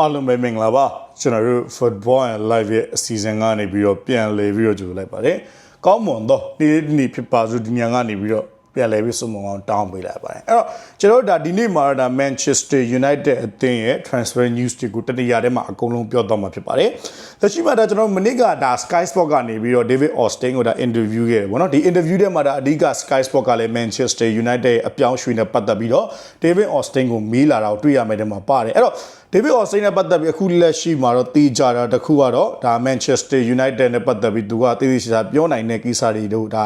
အားလုံးပဲမင်္ဂလာပါကျွန်တော်တို့ football and live ရဲ့အစီအစဉ်ကနေပြီးတော့ပြန်လည်ပြီးတော့ကြိုလိုက်ပါတယ်ကောင်းမွန်တော့ဒီနေ့ဖြစ်ပါစို့ဒီညကနေပြီးတော့ ပြန်လည်ပြီးစုံမအောင်တောင်းပေးလိုက်ပါတယ်အဲ့တော့ကျွန်တော်တို့ဒါဒီနေ့မှာဒါ Manchester United အသင်းရဲ့ transfer news တွေကိုတတိယထဲမှာအကုန်လုံးပြောတော့မှာဖြစ်ပါတယ်လက်ရှိမှာဒါကျွန်တော်မနေ့ကဒါ Sky Sport ကနေပြီးတော့ David Austin ကိုဒါ interview ခဲ့တယ်ပေါ့နော်ဒီ interview ထဲမှာဒါအဓိက Sky Sport ကလည်း Manchester United ရဲ့အပြောင်းရွှေ့နဲ့ပတ်သက်ပြီးတော့ David Austin ကိုမေးလာတာကိုတွေ့ရမယ်တဲ့မှာပါတယ်အဲ့တော့ David Austin နဲ့ပတ်သက်ပြီးအခုလက်ရှိမှာတော့တီးကြတာတစ်ခုကတော့ဒါ Manchester United နဲ့ပတ်သက်ပြီးသူကတည်တည်ချာချာပြောနိုင်တဲ့ကိစ္စတွေတို့ဒါ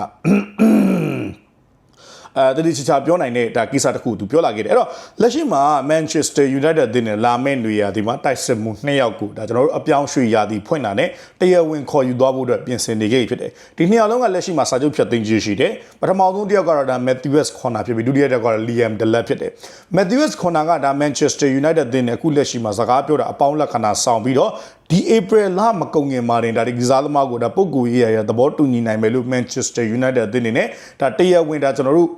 အဲတတိချာချာပြောနိုင်တဲ့ဒါကိစ္စတစ်ခုသူပြောလာခဲ့တယ်အဲ့တော့လက်ရှိမှာ Manchester United အသင်းနဲ့လာမယ့်နေရာဒီမှာတိုက်စစ်မှုနှစ်ယောက်ကိုဒါကျွန်တော်တို့အပြောင်းရွှေ့ရာသီဖွင့်တာနဲ့တရားဝင်ခေါ်ယူသွားဖို့အတွက်ပြင်ဆင်နေခဲ့ပြီဖြစ်တယ်ဒီနှစ်ယောက်လုံးကလက်ရှိမှာစာချုပ်ဖြတ်သိမ်းခြင်းရှိတယ်ပထမဆုံးတစ်ယောက်ကတော့ဒါ Matthews Corner ဖြစ်ပြီးဒုတိယတစ်ယောက်ကတော့ Liam Delap ဖြစ်တယ် Matthews Corner ကဒါ Manchester United အသင်းနဲ့အခုလက်ရှိမှာစကားပြောတာအပေါင်းလက္ခဏာဆောင်ပြီးတော့ ဒီ April လမကုန်ခင်မှာတင်ဒါဒီကစားသမားကိုဒါပုဂ္ဂိုလ်ရေးရသဘောတူညီနိုင်မယ်လို့ Manchester United အသင်းနေနဲ့ဒါတရားဝင်ဒါကျွန်တော်တို့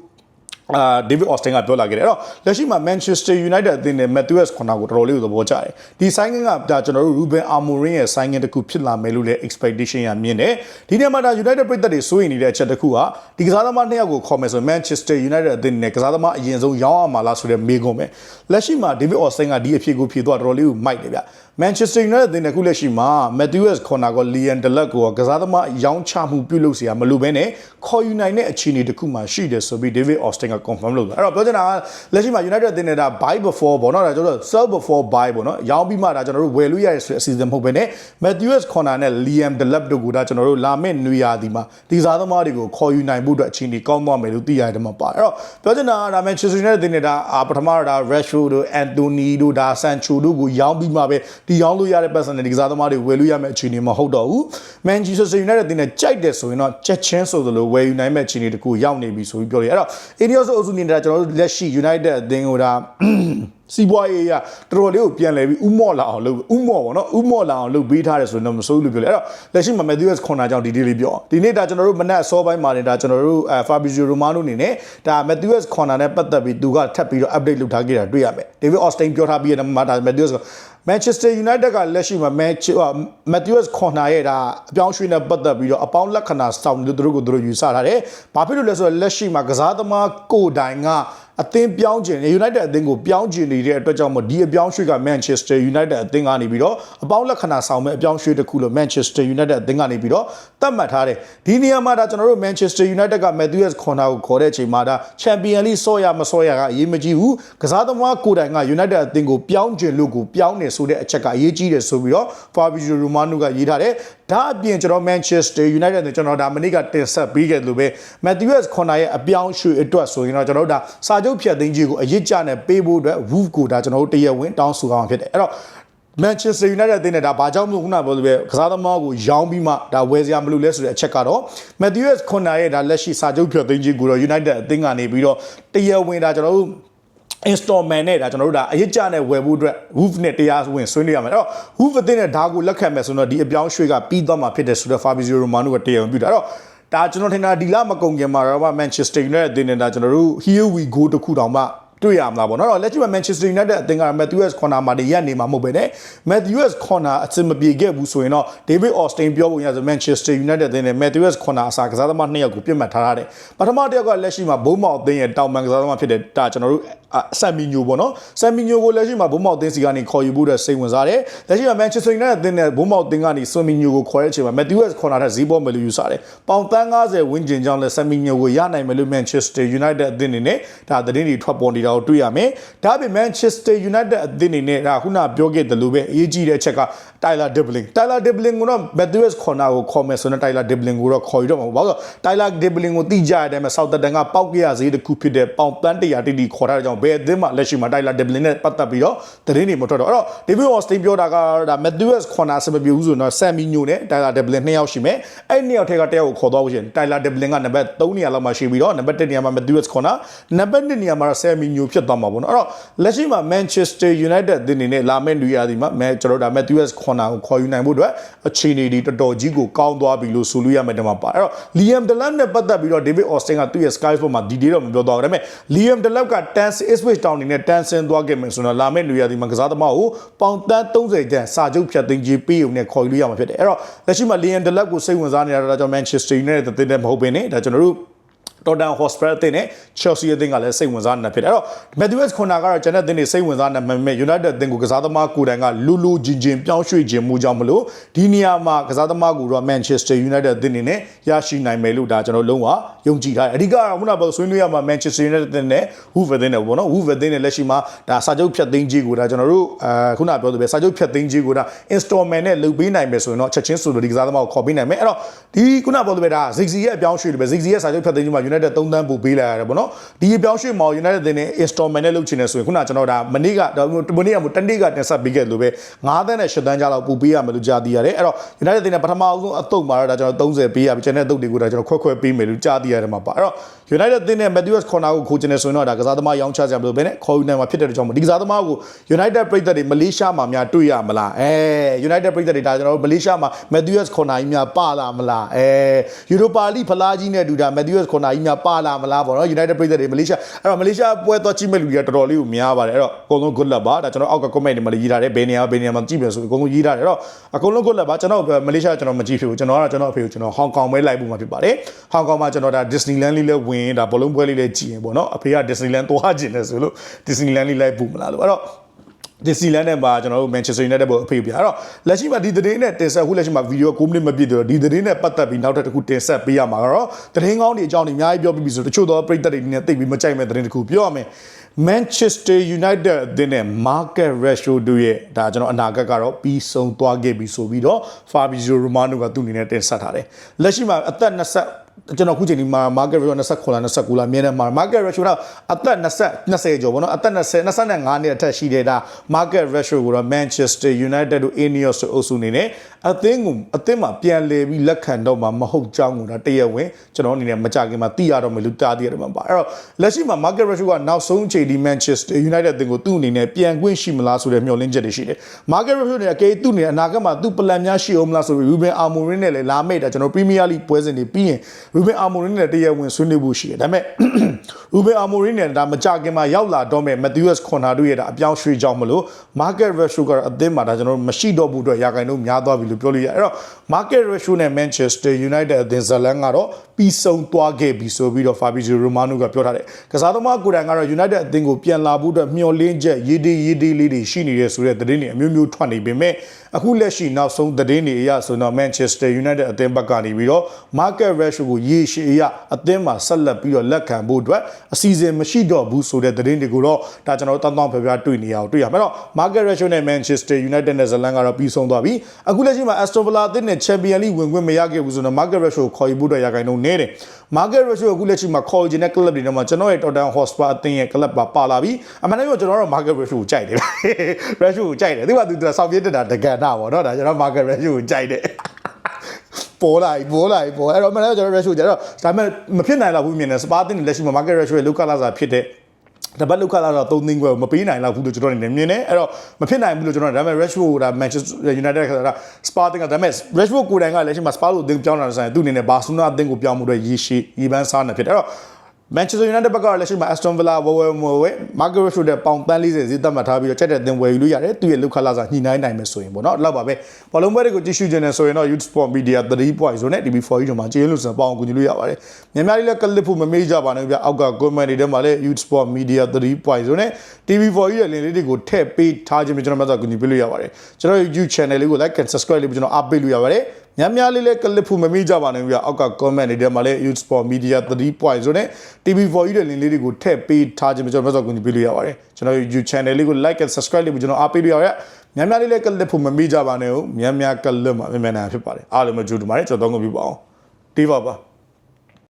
အာဒေးဗစ်အော်စတင်ကပြောလာခဲ့တယ်အဲ့တော့လက်ရှိမှာ Manchester United အသင်းနဲ့ Matthews ခွန်နာကိုတော်တော်လေးကိုသဘောကျတယ်ဒီ signing ကဒါကျွန်တော်တို့ Ruben Amorim ရဲ့ signing တစ်ခုဖြစ်လာမယ်လို့လည်း expectation ရမြင်တယ်ဒီနေ့မှာဒါ United ပြည်သက်တွေစိုးရိမ်နေတဲ့အချက်တစ်ခုကဒီကစားသမားနှစ်ယောက်ကိုခေါ်မယ်ဆိုရင် Manchester United အသင်းနဲ့ကစားသမားအရင်ဆုံးရောင်းအောင်မလားဆိုတဲ့မေးခွန်းပဲလက်ရှိမှာ David Austin ကဒီအဖြစ်ကိုဖြေသွားတော်တော်လေးကိုမိုက်တယ်ဗျ မန်ချက်စတာယူနိုက်တက်အသင်းတစ်ခုလက်ရှိမှာမက်သီးဝက်စ်ခေါ်နာကလီယန်ဒလက်ကိုကစားသမားရောင်းချမှုပြုလုပ်စရာမလိုဘဲနဲ့ခေါ်ယူနိုင်တဲ့အခြေအနေတစ်ခုမှာရှိတယ်ဆိုပြီးဒေးဗစ်အော့စတင်က confirm လုပ်တာအဲ့တော့ပြောချင်တာကလက်ရှိမှာ United အသင်းနဲ့ဒါ buy before ပေါ့နော်ဒါကျွန်တော် sell before buy ပေါ့နော်ရောင်းပြီးမှဒါကျွန်တော်တို့ဝယ်လို့ရရဲ့ဆိုတဲ့အစီအစဉ်မဟုတ်ဘဲနဲ့ Matthew S Corner နဲ့ Liam Delap တို့ကိုဒါကျွန်တော်တို့လာမယ့်နွေရာသီမှာဒီစားသမားတွေကိုခေါ်ယူနိုင်ဖို့အတွက်အချိန်ကြီးကောင်းသွားမယ်လို့သိရတယ်ဒီမှာပါအဲ့တော့ပြောချင်တာကဒါ Manchester United အသင်းနဲ့ဒါပထမတော့ဒါ Rashford တို့ Anthony တို့ဒါ Sancho တို့ကိုရောင်းပြီးမှပဲဒီရောင်းလို့ရတဲ့ person တွေကစားသမားတွေဝယ်လို့ရမယ့်အခြေအနေမဟုတ်တော့ဘူး Manchester United အသင်းနဲ့ကြိုက်တယ်ဆိုရင်တော့ချက်ချင်းဆိုသလိုဝယ်ယူနိုင်မယ့်အခြေအနေတကူရောက်နေပြီဆိုပြီးပြောတယ်အဲ့တော့ Ineos အုပ်စုနေတာကျွန်တော်တို့လက်ရှိ United အသင်းကိုဒါစီးပွားရေးရတော်တော်လေးကိုပြန်လဲပြီးဥမော့လာအောင်လုပ်ဥမော့ပေါ့နော်ဥမော့လာအောင်လုပ်ပေးထားတယ်ဆိုရင်တော့မစိုးဘူးလို့ပြောတယ်အဲ့တော့လက်ရှိမှာ Matthews Corner ကြောင့်ဒီဒီလေးပြောဒီနေ့ဒါကျွန်တော်တို့မနက်အစောပိုင်းမှာနေတာကျွန်တော်တို့အဲ Fabrizio Romano အနေနဲ့ဒါ Matthews Corner နဲ့ပတ်သက်ပြီးသူကထပ်ပြီးတော့ update လုပ်ထားခဲ့တာတွေ့ရမယ် David Austin ပြောထားပြီးတဲ့မှာဒါ Matthews Manchester United ကလက်ရှိမှာ Matthews Corner ရဲ့ဒါအပြောင်းရွှေ့နဲ့ပတ်သက်ပြီးတော့အပေါင်းလက္ခဏာစောင့်လို့သူတို့ကိုသူတို့ယူဆထားတယ်။ဘာဖြစ်လို့လဲဆိုတော့လက်ရှိမှာကစားသမားကိုတိုင်က အသင်းပြောင်းကျင် United အသင်းကိုပြောင်းကျင်နေတဲ့အတွက်ကြောင့်မို့ဒီအပြောင်းရွှေ့က Manchester United အသင်းကနေပြီးတော့အပေါင်းလက္ခဏာဆောင်မဲ့အပြောင်းရွှေ့တစ်ခုလို့ Manchester United အသင်းကနေပြီးတော့သတ်မှတ်ထားတယ်ဒီနေရာမှာဒါကျွန်တော်တို့ Manchester United က Matthews Corner ကိုခေါ်တဲ့အချိန်မှာဒါ Champion League ဆော့ရမဆော့ရကအရေးမကြီးဘူးကစားသမားကိုတိုင်က United အသင်းကိုပြောင်းကျင်လို့ကိုပြောင်းနေဆိုတဲ့အချက်ကအရေးကြီးတယ်ဆိုပြီးတော့ Fabrizio Romano ကရေးထားတယ် ဒါအပြင်ကျွန်တော် Manchester United နဲ့ကျွန်တော်ဒါမနေ့ကတင်ဆက်ပေးခဲ့လို့ပဲ Matthews Corner ရဲ့အပြောင်းရွှေ့အတွက်ဆိုရင်တော့ကျွန်တော်တို့ဒါစာချုပ်ဖြတ်သိမ်းခြင်းကိုအရေးကြနဲ့ပေးဖို့အတွက် Wolf ကိုဒါကျွန်တော်တို့တရားဝင်တောင်းဆိုအောင်ဖြစ်တယ်အဲ့တော့ Manchester United အသင်းနဲ့ဒါဘာကြောင့်မလို့ခုနပြောလို့ပဲကစားသမားကိုရောင်းပြီးမှဒါဝယ်စရာမလိုလဲဆိုတဲ့အချက်ကတော့ Matthews Corner ရဲ့ဒါလက်ရှိစာချုပ်ဖြတ်သိမ်းခြင်းကိုတော့ United အသင်းကနေပြီးတော့တရားဝင်ဒါကျွန်တော်တို့ installment နဲ့ဒါကျွန်တော်တို့ဒါအရေးကြနဲ့ဝယ်ဖို့အတွက် Wolf နဲ့တရားဝင်ဆွေးနွေးရမယ်အဲ့တော့ Wolf အသင်းနဲ့ဒါကိုလက်ခံမယ်ဆိုတော့ဒီအပြောင်းရွှေ့ကပြီးသွားမှာဖြစ်တယ်ဆိုတော့ Fabrizio Romano ကတရားဝင်ပြုတာအဲ့တော့ဒါကျွန်တော်ထင်တာဒီလမကုန်ခင်မှာတော့ Manchester United အသင်းနဲ့ဒါကျွန်တော်တို့ Here we go တခုတောင်မှတွေ့ရမလားပေါ့နော်လက်ရှိမှာ Manchester United အသင်းက Matthews Corner မှာတရက်နေမှာမဟုတ်ပဲね Matthews Corner အစမပြေခဲ့ဘူးဆိုရင်တော့ David Austin ပြောပုံရဆို Manchester United အသင်းနဲ့ Matthews Corner အစားကစားသမားနှစ်ယောက်ကိုပြစ်မှတ်ထားရတယ်ပထမတစ်ယောက်ကလက်ရှိမှာဘုံမောက်အသင်းရဲ့တောင်ပန်ကစားသမားဖြစ်တဲ့ဒါကျွန်တော်တို့ ဆမ်မီညိုပေါ့နော်ဆမ်မီညိုကိုလက်ရှိမှာဘုံမောက်အသင်းစီကနေခေါ်ယူဖို့အတွက်စိတ်ဝင်စားတယ်လက်ရှိမှာ Manchester United အသင်းနဲ့ဘုံမောက်အသင်းကနေဆမ်မီညိုကိုခေါ်တဲ့အချိန်မှာ Matthews Corner ထက်ဈေးပေါ်မယ်လို့ယူဆတယ်ပေါင်တန်း90ဝန်းကျင်ကြောင်းလဲဆမ်မီညိုကိုရနိုင်မယ်လို့ Manchester United အသင်းအနေနဲ့ဒါသတင်းတွေထွက်ပေါ်နေတာကိုတွေ့ရမယ်ဒါပေမဲ့ Manchester United အသင်းအနေနဲ့ဒါခုနပြောခဲ့တယ်လို့ပဲအရေးကြီးတဲ့အချက်က Tyler Dibling Tyler Dibling ကိုတော့ Matthews Corner ကိုခေါ်မယ်ဆိုတော့ Tyler Dibling ကိုတော့ခေါ်ရတော့မှာဘာလို့ Tyler Dibling ကိုတိကြရတဲ့မှာ Southampton ကပေါက်ကြရဈေးတစ်ခုဖြစ်တဲ့ပေါင်ပန်း100တိတိခေါ်ထားတဲ့ကြောင့်ဘယ်အသင်းမှလက်ရှိမှာ Tyler Dibling နဲ့ပတ်သက်ပြီးတော့သတင်းတွေမထွက်တော့အဲ့တော့ David Austin ပြောတာကဒါ Matthews Corner စမပြေဘူးဆိုတော့ Sammy Nyo နဲ့ Tyler Dibling နှစ်ယောက်ရှိမယ်အဲ့နှစ်ယောက်ထဲကတစ်ယောက်ကိုခေါ်သွားဖို့ရှိရင် Tyler Dibling ကနံပါတ်3နေရာလောက်မှာရှိပြီးတော့နံပါတ်1နေရာမှာ Matthews Corner နံပါတ်2နေရာမှာ Sammy Nyo ဖြစ်သွားမှာပေါ့နော်အဲ့တော့လက်ရှိမှာ Manchester United အသင်းအနေနဲ့လာမယ့်လူရသည်မှာမဲကျွန်တော်တို့ဒါ Matthews Corner ကိုခေါ်ယူနိုင်ဖို့အတွက်အခြေအနေတွေတော်တော်ကြီးကိုကောင်းသွားပြီလို့ဆိုလို့ရမယ်တမပါအဲ့တော့ Liam Delap နဲ့ပတ်သက်ပြီးတော့ David Austin ကသူ့ရဲ့ Sky Sport မှာဒီဒေးတော့မပြောတော့ဘူးဒါပေမဲ့ Liam Delap က10 Ipswich Town အနေနဲ့တန်းဆင်းသွားခဲ့မယ်ဆိုတော့လာမယ့်လူရသည်မှာကစားသမားကိုပေါင်တန်း30ကျန်စာချုပ်ဖြတ်သိမ်းခြင်းပေးုံနဲ့ခေါ်ယူလို့ရမှာဖြစ်တယ်အဲ့တော့လက်ရှိမှာ Liam Delap ကိုစိတ်ဝင်စားနေတာတော့ကျွန်တော် Manchester United တဲ့တဲ့မဟုတ်ဘဲနဲ့ဒါကျွန်တော်တို့ Tottenham Hotspur အသင်းနဲ့ Chelsea အသင်းကလည်းစိတ်ဝင်စားနေတာဖြစ်တယ်။အဲ့တော့ Matthews Corner ကတော့ကျွန်တော်အသင်းတွေစိတ်ဝင်စားနေမှမဲ့ United အသင်းကိုကစားသမားကိုယ်တိုင်ကလူလူချင်းချင်းပြောင်းရွှေ့ခြင်းမူကြောင့်မလို့ဒီနေရာမှာကစားသမားကိုတော့ Manchester United အသင်းနေနဲ့ရရှိနိုင်မယ်လို့ဒါကျွန်တော်လုံးဝယုံကြည်ထားတယ်။အဓိကတော့ခုနကဆွေးနွေးရမှာ Manchester United အသင်းနဲ့ Wolves အသင်းနဲ့ပေါ့နော်။ Wolves အသင်းနဲ့လက်ရှိမှာဒါစာချုပ်ဖြတ်သိမ်းခြင်းကိုဒါကျွန်တော်တို့အဲခုနပြောသလိုပဲစာချုပ်ဖြတ်သိမ်းခြင်းကိုဒါ installment နဲ့လုပ်ပေးနိုင်မယ်ဆိုရင်တော့ချက်ချင်းဆိုလို့ဒီကစားသမားကိုခေါ်ပေးနိုင်မယ်။အဲ့တော့ဒီခုနပြောသလိုပဲဒါ Ziggy ရဲ့အပြောင်းရွှေ့တွေပဲ Ziggy ရဲ့စာချုပ်ဖြတ်သိမ်းခြင်းမှာ United 3တန်းပို့ပေးလာရတယ်ပေါ့နော်ဒီအပြောင်းရွှေ့မောင် United တင်နဲ့ installment နဲ့လုပ်ချင်တယ်ဆိုရင်ခုနကျွန်တော်ဒါမနေ့ကဒါမနေ့ကတနေ့ကတင်ဆက်ပေးခဲ့လို့ပဲ9တန်းနဲ့10တန်းကြားလောက်ပို့ပေးရမယ်လို့ကြားသိရတယ်အဲ့တော့ United တင်နဲ့ပထမအဆုံးအသုတ်မှာတော့ဒါကျွန်တော်30ပေးရပြီကျန်တဲ့အသုတ်တွေကိုဒါကျွန်တော်ခွဲခွဲပေးမယ်လို့ကြားသိရတယ်မှာပါအဲ့တော့ United တင်နဲ့ Matthews Corner ကိုခိုးချင်တယ်ဆိုရင်တော့ဒါကစားသမားရောင်းချကြမလို့ပဲနဲ့ခေါ်ယူနိုင်မှာဖြစ်တဲ့ကြောင့်ဒီကစားသမားကို United ပြည်သက်တွေမလေးရှားမှာများတွေ့ရမလားအဲ United ပြည်သက်တွေဒါကျွန်တော်တို့မလေးရှားမှာ Matthews Corner ကြီးများပါလာမလားအဲ Europa League ဖလားကြီးနဲ့တူတာ Matthews Corner ကြီးများပါလာမလားပေါ့နော် United ပြည်သက်တွေမလေးရှားအဲ့တော့မလေးရှားပွဲသွားကြည့်မဲ့လူတွေကတော်တော်လေးကိုများပါတယ်အဲ့တော့အကုန်လုံး good luck ပါဒါကျွန်တော်အောက်က comment တွေမှာလည်းရေးထားတယ်ဘယ်နေရာဘယ်နေရာမှာကြည့်မယ်ဆိုအကုန်လုံးရေးထားတယ်အဲ့တော့အကုန်လုံး good luck ပါကျွန်တော်မလေးရှားကျွန်တော်မကြည့်ဖြစ်ဘူးကျွန်တော်ကတော့ကျွန်တော်အဖေကိုကျွန်တော်ဟောင်ကောင်ပဲလိုက်ဖို့မှာဖြစ်ပါတယ်ဟောင်ကောင်မှာကျွန်တော်ဒါ Disneyland လေးလည်းဝင်ဒါဘလုံးပွဲလေးလည်းကြည့်ရင်ပေါ့နော်အဖေက Disneyland သွားကျင်တယ်ဆိုလို့ Disneyland လေးလိုက်ဖို့မလားလို့အဲ့တော့ ဒီစီလန်နဲ့ပါကျွန်တော်တို့ Manchester United ဘောအဖေပြအဲ့တော့လက်ရှိမှာဒီသတင်းနဲ့တင်ဆက်ခုလက်ရှိမှာဗီဒီယို9မိနစ်မပြည့်တော့ဒီသတင်းနဲ့ပတ်သက်ပြီးနောက်ထပ်တစ်ခုတင်ဆက်ပေးရမှာကတော့သတင်းကောင်းတွေအကြောင်းတွေအများကြီးပြောပြပြီးဆိုတချို့သောပရိသတ်တွေနဲ့သိပြီးမကြိုက်မဲ့သတင်းတစ်ခုပြောရမယ် Manchester United အသင်းနဲ့ Market Rashford တို့ရဲ့ဒါကျွန်တော်အနာဂတ်ကတော့ပြီးဆုံးသွားခဲ့ပြီဆိုပြီးတော့ Fabrizio Romano ကသူ့အနေနဲ့တင်ဆက်ထားတယ်လက်ရှိမှာအသက်20 ကျွန်တော်ခုချိန်ဒီမှာ market ratio 29လား29လားမြင်နေမှာ market ratio တော့အသက်20 20ကျော်ပေါ့နော်အသက်20 25နှစ်အထက်ရှိတဲ့ဒါ market ratio ကိုတော့ Manchester United တို့ Ineos တို့အုပ်စုနေနဲ့အသင်းကိုအသင်းမှာပြန်လည်ပြီးလက်ခံတော့မှာမဟုတ်ကြောင်းကိုဒါတရားဝင်ကျွန်တော်အနေနဲ့မကြခင်မှာသိရတော့မယ်လို့တားသိရတယ်မှာပါအဲ့တော့လက်ရှိမှာ market ratio ကနောက်ဆုံးချိန်ဒီ Manchester United အသင်းကိုသူ့အနေနဲ့ပြန်ခွင့်ရှိမလားဆိုတဲ့မျှော်လင့်ချက်တွေရှိတယ် market ratio တွေအကေသူ့အနေနဲ့အနာဂတ်မှာသူ့ plan များရှိအောင်မလားဆိုပြီး Ruben Amorim နဲ့လည်းလာမိတ်တာကျွန်တော် Premier League ပွဲစဉ်တွေပြီးရင် Ruben Amorim နဲ့တရားဝင်ဆွေးနွေးဖို့ရှိတယ်ဒါပေမဲ့ Ruben Amorim နဲ့ဒါမကြခင်မှာရောက်လာတော့မဲ့ Matheus Cunha တို့ရဲ့ဒါအပြောင်းရွှေ့ကြောင်းမလို့ market ratio ကတော့အသင်းမှာဒါကျွန်တော်တို့မရှိတော့ဘူးအတွက်ရာခိုင်နှုန်းများသွားပြီလို့ပြောလို့ရတယ်အဲ့တော့ market ratio နဲ့ Manchester United အသင်းဇလန်ကတော့ပြီးဆုံးသွားခဲ့ပြီဆိုပြီးတော့ Fabrizio Romano ကပြောထားတယ်ကစားသမားကိုယ်တိုင်ကတော့ United အသင်းကိုပြန်လာဖို့အတွက်မျှော်လင့်ချက်ရေးဒီရေးဒီလေးတွေရှိနေတယ်ဆိုတဲ့သတင်းတွေအမျိုးမျိုးထွက်နေပေမဲ့အခုလက်ရှိနောက်ဆုံးသတင်းတွေအရဆိုတော့ Manchester United အသင်းဘက်ကနေပြီးတော့ market ratio ကိုရေရှည်အရအသင်းမှာဆက်လက်ပြီးတော့လက်ခံဖို့အတွက်အစီအစဉ်မရှိတော့ဘူးဆိုတဲ့သတင်းတွေကိုတော့ဒါကျွန်တော်တို့တောင်းတောင်းဖျားဖျားတွေ့နေရအောင်တွေ့ရမယ်တော့ market ratio နဲ့ Manchester United နဲ့ဇလန်ကတော့ပြီးဆုံးသွားပြီအခုလက်ရှိမှာ Aston Villa အသင်းနဲ့ Champions League ဝင်ခွင့်မရခဲ့ဘူးဆိုတော့ market ratio ကိုခေါ်ယူဖို့အတွက်ရာခိုင်နှုန်းနည်းတယ် market ratio အခုလက်ရှိမှာခေါ်ယူတဲ့ club တွေထဲမှာကျွန်တော်ရဲ့ Tottenham Hotspur အသင်းရဲ့ club ပါပါလာပြီအမှန်တကယ်ကျွန်တော်တို့ market ratio ကိုကြိုက်တယ် ratio ကိုကြိုက်တယ်သူကသူဆောက်ပြတက်တာတကန်တာပေါ့နော်ဒါကျွန်တော် market ratio ကိုကြိုက်တယ်ပေါ်လာပေါ်လာပေါ်အဲ့တော့မနေ့ကျွန်တော် ratio ကြတော့ဒါပေမဲ့မဖြစ်နိုင်တော့ဘူးမြင်တယ်စပါတင်လက်ရှိမှာ market ratio ရဲ့လောကလာစာဖြစ်တဲ့ တပတ်လောက်ခလာတော့3သိန်းခွဲကိုမပေးနိုင်တော့ဘူးလို့ကျွန်တော်အနေနဲ့မြင်တယ်အဲ့တော့မဖြစ်နိုင်ဘူးလို့ကျွန်တော်ဒါပေမဲ့ Rashford က Manchester United ကဒါ Spa တင်ကဒါပေမဲ့ Rashford ကိုယ်တိုင်ကလက်ရှိမှာ Spa ကိုအသင်းပြောင်းလာတဲ့ဆိုင်သူ့အနေနဲ့ Barcelona အသင်းကိုပြောင်းမှုတွေရည်ရှိရည်ပန်းစားနေဖြစ်တယ်အဲ့တော့ Manchester United ဘက်ကလက်ရှိမှာ Aston Villa ဝဝမဝဲ Margaret Rashford တဲ့ပေါင်တန်း40ဈေးသတ်မှတ်ထားပြီးတော့ချက်တဲ့တင်ဝယ်ယူလို့ရတယ်သူရဲ့လောက်ခလာစာညှိနှိုင်းနိုင်မယ်ဆိုရင်ပေါ့နော်အဲ့လောက်ပါပဲဘောလုံးပွဲတွေကိုကြည့်ရှုခြင်းနဲ့ဆိုရင်တော့ Youth Sport Media 3.0နဲ့ TV4 ကြီးတို့မှာကျေးလို့စပေါအောင်ကူညီလို့ရပါတယ်မြန်များလေးလည်းကလစ်ဖို့မမေ့ကြပါနဲ့ဗျအောက်က comment တွေထဲမှာလည်း Youth Sport Media 3.0နဲ့ TV4 ကြီးရဲ့ link လေးတွေကိုထည့်ပေးထားခြင်းပဲကျွန်တော်မှတ်သားကူညီပေးလို့ရပါတယ်ကျွန်တော် YouTube channel လေးကို like and subscribe လေးပြီးကျွန်တော်အားပေးလို့ရပါတယ် များများလေးလည်းကလစ်ဖို့မမိကြပါနဲ့ဗျအောက်က comment တွေထဲမှာလည်း Youth Sport Media 3.0နဲ့ TV4 ကြီးတဲ့ link လေးတွေကိုထည့်ပေးထားခြင်းပဲကျွန်တော်မျက်စောကူညီပေးလို့ရပါတယ်ကျွန်တော် YouTube channel လေးကို like and subscribe လေးပြီးကျွန်တော်အားပေးလို့ရပါတယ်များများလေးလည်းကလစ်ဖို့မမိကြပါနဲ့ဟုတ်များများကလစ်မှာမြန်မြန်နာဖြစ်ပါတယ်အားလုံးမကြိုးတူပါတယ်ကျွန်တော်တော့ငုံပြပါအောင်တေးပါပါ